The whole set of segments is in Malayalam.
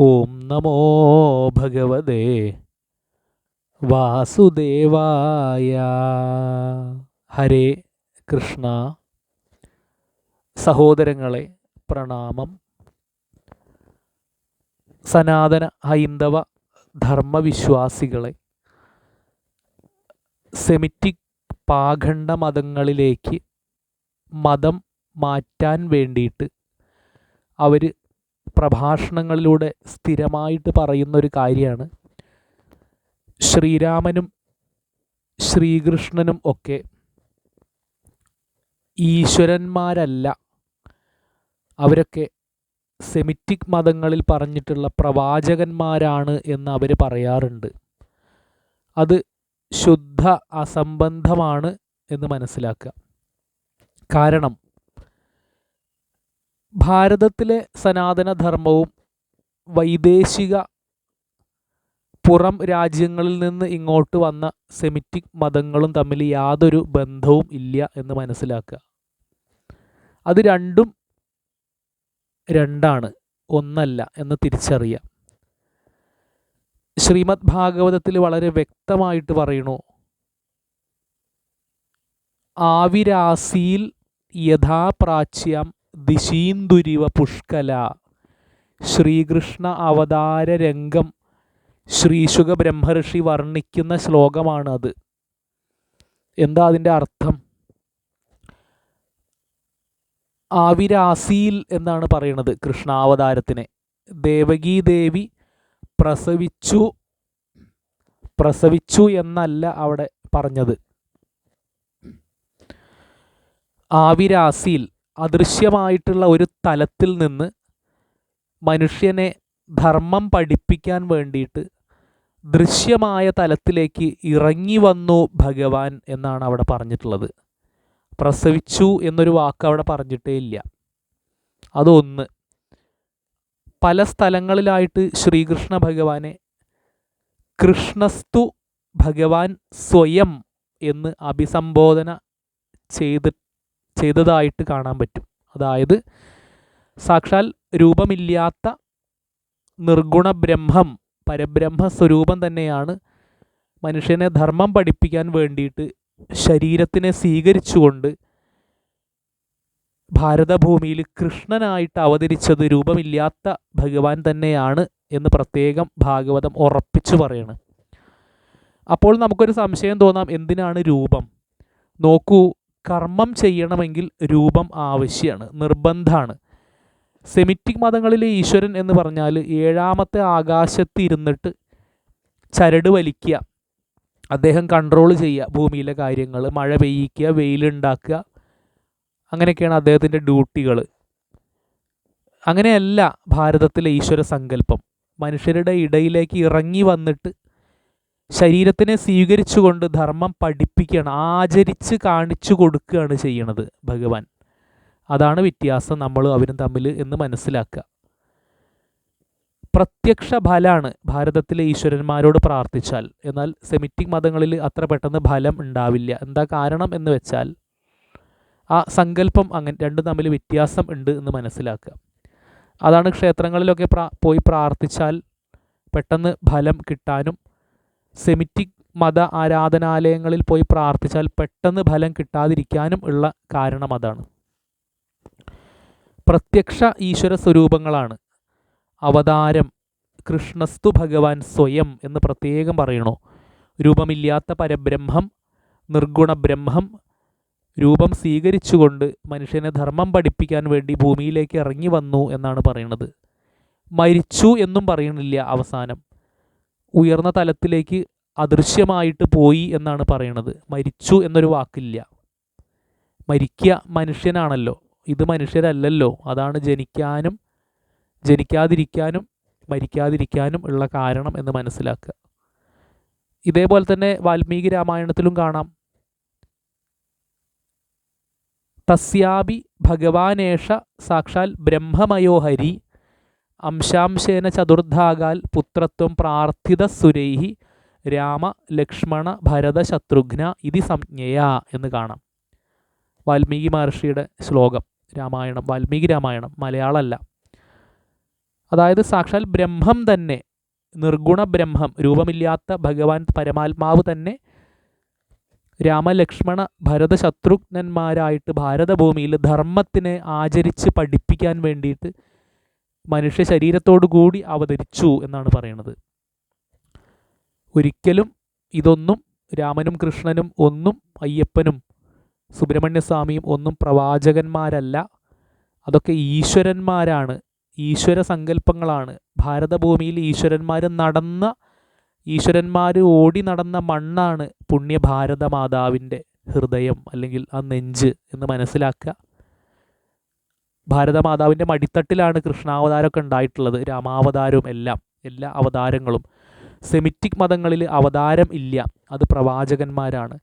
ഓം നമോ ഭഗവതേ. വാസുദേവായ. ഹരേ കൃഷ്ണ. സഹോദരങ്ങളെ പ്രണാമം. സനാതന ഹൈന്ദവ ധർമ്മവിശ്വാസികളെ സെമിറ്റിക് പാഖണ്ഡ മതങ്ങളിലേക്ക് മതം മാറ്റാൻ വേണ്ടിയിട്ട് അവർ പ്രഭാഷണങ്ങളിലൂടെ സ്ഥിരമായിട്ട് പറയുന്നൊരു കാര്യമാണ്. ശ്രീരാമനും ശ്രീകൃഷ്ണനും ഒക്കെ ഈശ്വരന്മാരല്ല. അവരൊക്കെ സെമിറ്റിക് മതങ്ങളിൽ പറഞ്ഞിട്ടുള്ള പ്രവാചകന്മാരാണ് എന്ന് അവർ പറയാറുണ്ട്. അത് ശുദ്ധ അസംബന്ധമാണ് എന്ന് മനസ്സിലാക്കുക. കാരണം ഭാരതത്തിലെ സനാതനധർമ്മവും വൈദേശിക പുറം രാജ്യങ്ങളിൽ നിന്ന് ഇങ്ങോട്ട് വന്ന സെമിറ്റിക് മതങ്ങളും തമ്മിൽ യാതൊരു ബന്ധവും ഇല്ല എന്ന് മനസ്സിലാക്കുക. അത് രണ്ടും രണ്ടാണ് ഒന്നല്ല എന്ന് തിരിച്ചറിയാം ശ്രീമദ് ഭാഗവതത്തിൽ വളരെ വ്യക്തമായിട്ട് പറയണു ആവിരാസിയിൽ യഥാപ്രാച്യം ദിശീന്ദുരിവ പുഷ്കല ശ്രീകൃഷ്ണ അവതാര രംഗം ശ്രീശുഖ ബ്രഹ്മർഷി വർണിക്കുന്ന ശ്ലോകമാണ് അത് എന്താ അതിന്റെ അർത്ഥം? ആവിരാസീൽ എന്നാണ് പറയുന്നത് കൃഷ്ണാവതാരത്തിനെ. ദേവകീ ദേവി പ്രസവിച്ചു പ്രസവിച്ചു എന്നല്ല അവിടെ പറഞ്ഞത്. ആവിരാസിയിൽ അദൃശ്യമായിട്ടുള്ള ഒരു തലത്തിൽ നിന്ന് മനുഷ്യനെ ധർമ്മം പഠിപ്പിക്കാൻ വേണ്ടിയിട്ട് ദൃശ്യമായ തലത്തിലേക്ക് ഇറങ്ങി വന്നു ഭഗവാൻ എന്നാണ് അവിടെ പറഞ്ഞിട്ടുള്ളത്. പ്രസവിച്ചു എന്നൊരു വാക്ക് അവിടെ പറഞ്ഞിട്ടേ ഇല്ല. അതൊന്ന്. പല സ്ഥലങ്ങളിലായിട്ട് ശ്രീകൃഷ്ണ ഭഗവാനെ കൃഷ്ണസ്തു ഭഗവാൻ സ്വയം എന്ന് അഭിസംബോധന ചെയ്ത് ചെയ്തതായിട്ട് കാണാൻ പറ്റും. അതായത് സാക്ഷാൽ രൂപമില്ലാത്ത നിർഗുണ ബ്രഹ്മം പരബ്രഹ്മ സ്വരൂപം തന്നെയാണ് മനുഷ്യനെ ധർമ്മം പഠിപ്പിക്കാൻ വേണ്ടിയിട്ട് ശരീരത്തിനെ സ്വീകരിച്ചുകൊണ്ട് ഭാരതഭൂമിയിൽ കൃഷ്ണനായിട്ട് അവതരിച്ചത് രൂപമില്ലാത്ത ഭഗവാൻ തന്നെയാണ് എന്ന് പ്രത്യേകം ഭാഗവതം ഉറപ്പിച്ചു പറയാണ്. അപ്പോൾ നമുക്കൊരു സംശയം തോന്നാം എന്തിനാണ് രൂപം? നോക്കൂ കർമ്മം ചെയ്യണമെങ്കിൽ രൂപം ആവശ്യമാണ് നിർബന്ധമാണ്. സെമിറ്റിക് മതങ്ങളിലെ ഈശ്വരൻ എന്ന് പറഞ്ഞാൽ ഏഴാമത്തെ ആകാശത്ത് ഇരുന്നിട്ട് ചരട് വലിക്കുക അദ്ദേഹം കൺട്രോൾ ചെയ്യുക ഭൂമിയിലെ കാര്യങ്ങൾ മഴ പെയ്യിക്കുക വെയിലുണ്ടാക്കുക അങ്ങനെയൊക്കെയാണ് അദ്ദേഹത്തിന്റെ ഡ്യൂട്ടികൾ. അങ്ങനെയല്ല ഭാരതത്തിലെ ഈശ്വര സങ്കല്പം. മനുഷ്യരുടെ ഇടയിലേക്ക് ഇറങ്ങി വന്നിട്ട് ശരീരത്തിനെ സ്വീകരിച്ചുകൊണ്ട് ധർമ്മം പഠിപ്പിക്കുകയാണ് ആചരിച്ച് കാണിച്ചു കൊടുക്കുകയാണ് ചെയ്യണത് ഭഗവാൻ. അതാണ് വ്യത്യാസം നമ്മൾ അവരും തമ്മിൽ എന്ന് മനസ്സിലാക്കുക. പ്രത്യക്ഷ ഫലമാണ് ഭാരതത്തിലെ ഈശ്വരന്മാരോട് പ്രാർത്ഥിച്ചാൽ. എന്നാൽ സെമിറ്റിക് മതങ്ങളിൽ അത്ര പെട്ടെന്ന് ഫലം ഉണ്ടാവില്ല. എന്താ കാരണം എന്ന് വെച്ചാൽ ആ സങ്കല്പം അങ്ങനെ രണ്ടും തമ്മിൽ വ്യത്യാസം ഉണ്ട് എന്ന് മനസ്സിലാക്കുക. അതാണ് ക്ഷേത്രങ്ങളിലൊക്കെ പോയി പ്രാർത്ഥിച്ചാൽ പെട്ടെന്ന് ഫലം കിട്ടാനും സെമിറ്റിക് മത ആരാധനാലയങ്ങളിൽ പോയി പ്രാർത്ഥിച്ചാൽ പെട്ടെന്ന് ഫലം കിട്ടാതിരിക്കാനും ഉള്ള കാരണം അതാണ്. പ്രത്യക്ഷ ഈശ്വര സ്വരൂപങ്ങളാണ്. അവതാരം കൃഷ്ണസ്തു ഭഗവാൻ സ്വയം എന്ന് പ്രത്യേകം പറയണോ? രൂപമില്ലാത്ത പരബ്രഹ്മം നിർഗുണ ബ്രഹ്മം രൂപം സ്വീകരിച്ചുകൊണ്ട് മനുഷ്യനെ ധർമ്മം പഠിപ്പിക്കാൻ വേണ്ടി ഭൂമിയിലേക്ക് ഇറങ്ങി വന്നു എന്നാണ് പറയുന്നത് മരിച്ചു എന്നും പറയുന്നില്ല അവസാനം. ഉയർന്ന തലത്തിലേക്ക് അദൃശ്യമായിട്ട് പോയി എന്നാണ് പറയുന്നത് മരിച്ചു എന്നൊരു വാക്കില്ല. മരിക്കുക മനുഷ്യനാണല്ലോ. ഇത് മനുഷ്യരല്ലല്ലോ. അതാണ് ജനിക്കാനും ജനിക്കാതിരിക്കാനും മരിക്കാതിരിക്കാനും ഉള്ള കാരണം എന്ന് മനസ്സിലാക്കുക. ഇതേപോലെ തന്നെ വാൽമീകി രാമായണത്തിലും കാണാം. തസ്യാബി ഭഗവാനേഷ സാക്ഷാൽ ബ്രഹ്മമയോ ഹരി അംശാംശേന ചതുർധാകാൽ പുത്രത്വം പ്രാർത്ഥിത സുരൈഹി രാമ ലക്ഷ്മണ ഭരത ശത്രുഘ്ന ഇതി സംജ്ഞയ എന്ന് കാണാം. വാൽമീകി മഹർഷിയുടെ ശ്ലോകം രാമായണം വാൽമീകി രാമായണം മലയാളമല്ല. അതായത് സാക്ഷാൽ ബ്രഹ്മം തന്നെ നിർഗുണ ബ്രഹ്മം രൂപമില്ലാത്ത ഭഗവാൻ പരമാത്മാവ് തന്നെ രാമലക്ഷ്മണ ഭരത ശത്രുഘ്നന്മാരായിട്ട് ഭാരതഭൂമിയിൽ ധർമ്മത്തിനെ ആചരിച്ച് പഠിപ്പിക്കാൻ വേണ്ടിയിട്ട് മനുഷ്യ ശരീരത്തോടു കൂടി അവതരിച്ചു എന്നാണ് പറയുന്നത്. ഒരിക്കലും ഇതൊന്നും രാമനും കൃഷ്ണനും ഒന്നും അയ്യപ്പനും സുബ്രഹ്മണ്യസ്വാമിയും ഒന്നും പ്രവാചകന്മാരല്ല. അതൊക്കെ ഈശ്വരന്മാരാണ്. ഈശ്വര സങ്കല്പങ്ങളാണ്. ഭാരതഭൂമിയിൽ ഈശ്വരന്മാർ നടന്ന ഈശ്വരന്മാർ ഓടി നടന്ന മണ്ണാണ് പുണ്യ ഭാരതമാതാവിന്റെ ഹൃദയം അല്ലെങ്കിൽ ആ നെഞ്ച് എന്ന് മനസ്സിലാക്കുക. ഭാരതമാതാവിന്റെ മടിത്തട്ടിലാണ് കൃഷ്ണാവതാരമൊക്കെ ഉണ്ടായിട്ടുള്ളത്. രാമാവതാരവും എല്ലാം എല്ലാ അവതാരങ്ങളും. സെമിറ്റിക് മതങ്ങളിൽ അവതാരം ഇല്ല. അത് പ്രവാചകന്മാരാണ്.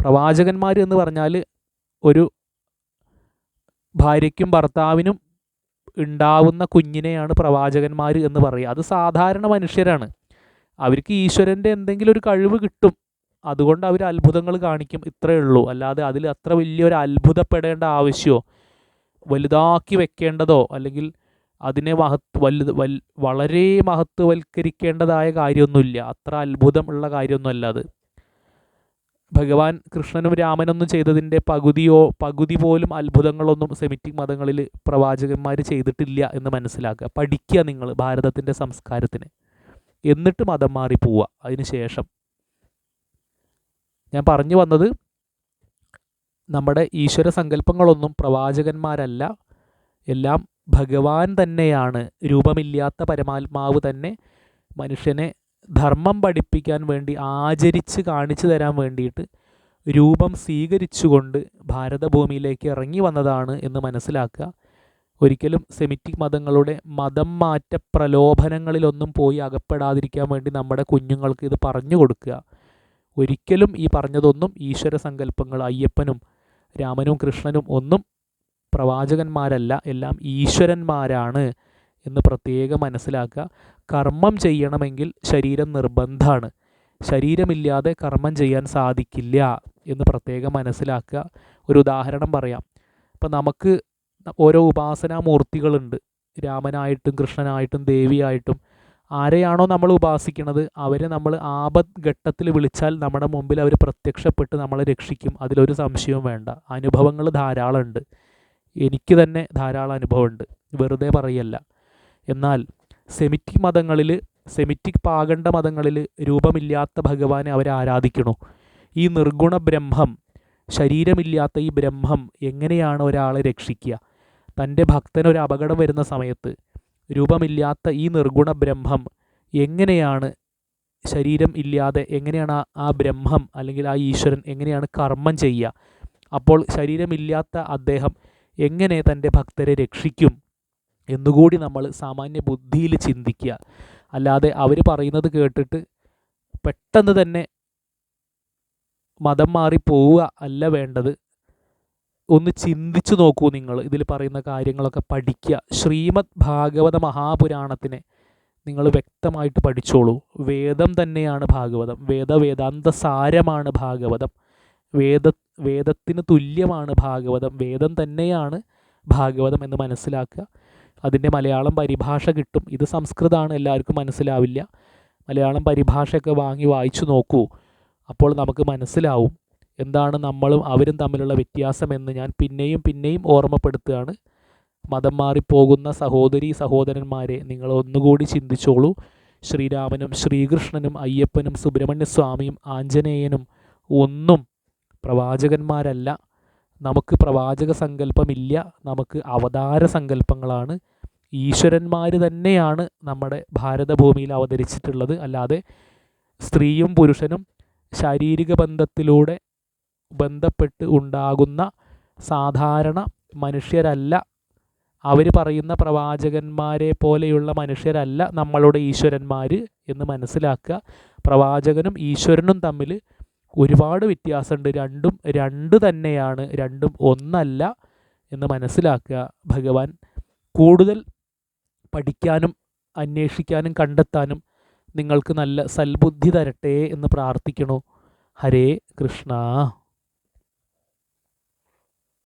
പ്രവാചകന്മാർ എന്ന് പറഞ്ഞാൽ ഒരു ഭാര്യയ്ക്കും ഭർത്താവിനും ഉണ്ടാവുന്ന കുഞ്ഞിനെയാണ് പ്രവാചകന്മാർ എന്ന് പറയുക. അത് സാധാരണ മനുഷ്യരാണ്. അവർക്ക് ഈശ്വരന്റെ എന്തെങ്കിലും ഒരു കഴിവ് കിട്ടും. അതുകൊണ്ട് അവർ അത്ഭുതങ്ങൾ കാണിക്കും. ഇത്രയേ ഉള്ളൂ. അല്ലാതെ അതിൽ അത്ര വലിയൊരു അത്ഭുതപ്പെടേണ്ട ആവശ്യമോ? വലുതാക്കി വെക്കേണ്ടതോ അല്ലെങ്കിൽ അതിനെ മഹത്വ വലുത് വൽ വളരെ മഹത്വവൽക്കരിക്കേണ്ടതായ കാര്യമൊന്നുമില്ല. അത്ര അത്ഭുതമുള്ള കാര്യമൊന്നുമല്ല അത്. ഭഗവാൻ കൃഷ്ണനും രാമനൊന്നും ചെയ്തതിന്റെ പകുതിയോ പകുതി പോലും അത്ഭുതങ്ങളൊന്നും സെമിറ്റിക് മതങ്ങളിൽ പ്രവാചകന്മാർ ചെയ്തിട്ടില്ല എന്ന് മനസ്സിലാക്കുക. പഠിക്കുക നിങ്ങൾ ഭാരതത്തിന്റെ സംസ്കാരത്തിന്. എന്നിട്ട് മതം മാറി പോവുക അതിന് ശേഷം. ഞാൻ പറഞ്ഞു വന്നത് നമ്മുടെ ഈശ്വര സങ്കല്പങ്ങളൊന്നും പ്രവാചകന്മാരല്ല. എല്ലാം ഭഗവാൻ തന്നെയാണ്. രൂപമില്ലാത്ത പരമാത്മാവ് തന്നെ മനുഷ്യനെ ധർമ്മം പഠിപ്പിക്കാൻ വേണ്ടി ആചരിച്ച് കാണിച്ചു തരാൻ വേണ്ടിയിട്ട് രൂപം സ്വീകരിച്ചുകൊണ്ട് ഭാരതഭൂമിയിലേക്ക് ഇറങ്ങി വന്നതാണ് എന്ന് മനസ്സിലാക്കുക. ഒരിക്കലും സെമിറ്റിക് മതങ്ങളുടെ മതം മാറ്റ പ്രലോഭനങ്ങളിലൊന്നും പോയി അകപ്പെടാതിരിക്കാൻ വേണ്ടി നമ്മുടെ കുഞ്ഞുങ്ങൾക്ക് ഇത് പറഞ്ഞു കൊടുക്കുക. ഒരിക്കലും ഈ പറഞ്ഞതൊന്നും ഈശ്വര സങ്കല്പങ്ങൾ അയ്യപ്പനും രാമനും കൃഷ്ണനും ഒന്നും പ്രവാചകന്മാരല്ല എല്ലാം ഈശ്വരന്മാരാണ് എന്ന് പ്രത്യേകം മനസ്സിലാക്കുക. കർമ്മം ചെയ്യണമെങ്കിൽ ശരീരം നിർബന്ധമാണ് ശരീരമില്ലാതെ കർമ്മം ചെയ്യാൻ സാധിക്കില്ല എന്ന് പ്രത്യേകം മനസ്സിലാക്കുക. ഒരു ഉദാഹരണം പറയാം. ഇപ്പം നമുക്ക് ഓരോ ഉപാസനാമൂർത്തികളുണ്ട്. രാമനായിട്ടും കൃഷ്ണനായിട്ടും ദേവിയായിട്ടും. ആരെയാണോ നമ്മൾ ഉപാസിക്കുന്നത് അവരെ നമ്മൾ ആപത് ഘട്ടത്തിൽ വിളിച്ചാൽ നമ്മുടെ മുമ്പിൽ അവർ പ്രത്യക്ഷപ്പെട്ട് നമ്മളെ രക്ഷിക്കും. അതിലൊരു സംശയവും വേണ്ട. അനുഭവങ്ങൾ ധാരാളമുണ്ട്. എനിക്ക് തന്നെ ധാരാളം അനുഭവമുണ്ട്. വെറുതെ പറയല്ല. എന്നാൽ സെമിറ്റിക് മതങ്ങളിൽ സെമിറ്റിക് പാകണ്ട മതങ്ങളിൽ രൂപമില്ലാത്ത ഭഗവാനെ അവർ ആരാധിക്കണോ? ഈ നിർഗുണ ബ്രഹ്മം ശരീരമില്ലാത്ത ഈ ബ്രഹ്മം എങ്ങനെയാണ് ഒരാളെ രക്ഷിക്കുക? തന്റെ ഒരു അപകടം വരുന്ന സമയത്ത് രൂപമില്ലാത്ത ഈ നിർഗുണ ബ്രഹ്മം എങ്ങനെയാണ് ശരീരം ഇല്ലാതെ എങ്ങനെയാണ് ആ ബ്രഹ്മം അല്ലെങ്കിൽ ആ ഈശ്വരൻ എങ്ങനെയാണ് കർമ്മം ചെയ്യുക? അപ്പോൾ ശരീരമില്ലാത്ത അദ്ദേഹം എങ്ങനെ തന്റെ ഭക്തരെ രക്ഷിക്കും എന്നുകൂടി നമ്മൾ സാമാന്യ ബുദ്ധിയിൽ ചിന്തിക്കുക. അല്ലാതെ അവർ പറയുന്നത് കേട്ടിട്ട് പെട്ടെന്ന് തന്നെ മതം മാറി പോവുക അല്ല വേണ്ടത്. ഒന്ന് ചിന്തിച്ചു നോക്കൂ നിങ്ങൾ. ഇതിൽ പറയുന്ന കാര്യങ്ങളൊക്കെ പഠിക്കുക. ശ്രീമദ് ഭാഗവത മഹാപുരാണത്തിനെ നിങ്ങൾ വ്യക്തമായിട്ട് പഠിച്ചോളൂ. വേദം തന്നെയാണ് ഭാഗവതം. വേദ വേദാന്ത സാരമാണ് ഭാഗവതം. വേദ വേദത്തിന് തുല്യമാണ് ഭാഗവതം. വേദം തന്നെയാണ് ഭാഗവതം എന്ന് മനസ്സിലാക്കുക. അതിന്റെ മലയാളം പരിഭാഷ കിട്ടും. ഇത് സംസ്കൃതമാണ്. എല്ലാവർക്കും മനസ്സിലാവില്ല. മലയാളം പരിഭാഷയൊക്കെ വാങ്ങി വായിച്ചു നോക്കൂ. അപ്പോൾ നമുക്ക് മനസ്സിലാവും. എന്താണ് നമ്മളും അവരും തമ്മിലുള്ള വ്യത്യാസം എന്ന് ഞാൻ പിന്നെയും പിന്നെയും ഓർമ്മപ്പെടുത്തുകയാണ്. മതം മാറിപ്പോകുന്ന സഹോദരി സഹോദരന്മാരെ നിങ്ങൾ ഒന്നുകൂടി ചിന്തിച്ചോളൂ. ശ്രീരാമനും ശ്രീകൃഷ്ണനും അയ്യപ്പനും സുബ്രഹ്മണ്യസ്വാമിയും ആഞ്ജനേയനും ഒന്നും പ്രവാചകന്മാരല്ല. നമുക്ക് പ്രവാചക സങ്കല്പമില്ല. നമുക്ക് അവതാര സങ്കല്പങ്ങളാണ്. ഈശ്വരന്മാർ തന്നെയാണ് നമ്മുടെ ഭാരതഭൂമിയിൽ അവതരിച്ചിട്ടുള്ളത്. അല്ലാതെ സ്ത്രീയും പുരുഷനും ശാരീരിക ബന്ധത്തിലൂടെ ബന്ധപ്പെട്ട് ഉണ്ടാകുന്ന സാധാരണ മനുഷ്യരല്ല. അവർ പറയുന്ന പ്രവാചകന്മാരെ പോലെയുള്ള മനുഷ്യരല്ല നമ്മളുടെ ഈശ്വരന്മാർ എന്ന് മനസ്സിലാക്കുക. പ്രവാചകനും ഈശ്വരനും തമ്മിൽ ഒരുപാട് വ്യത്യാസമുണ്ട്. രണ്ടും രണ്ട് തന്നെയാണ് രണ്ടും ഒന്നല്ല എന്ന് മനസ്സിലാക്കുക ഭഗവാൻ. കൂടുതൽ പഠിക്കാനും അന്വേഷിക്കാനും കണ്ടെത്താനും നിങ്ങൾക്ക് നല്ല സൽബുദ്ധി തരട്ടെ എന്ന് പ്രാർത്ഥിക്കണു. ഹരേ കൃഷ്ണ.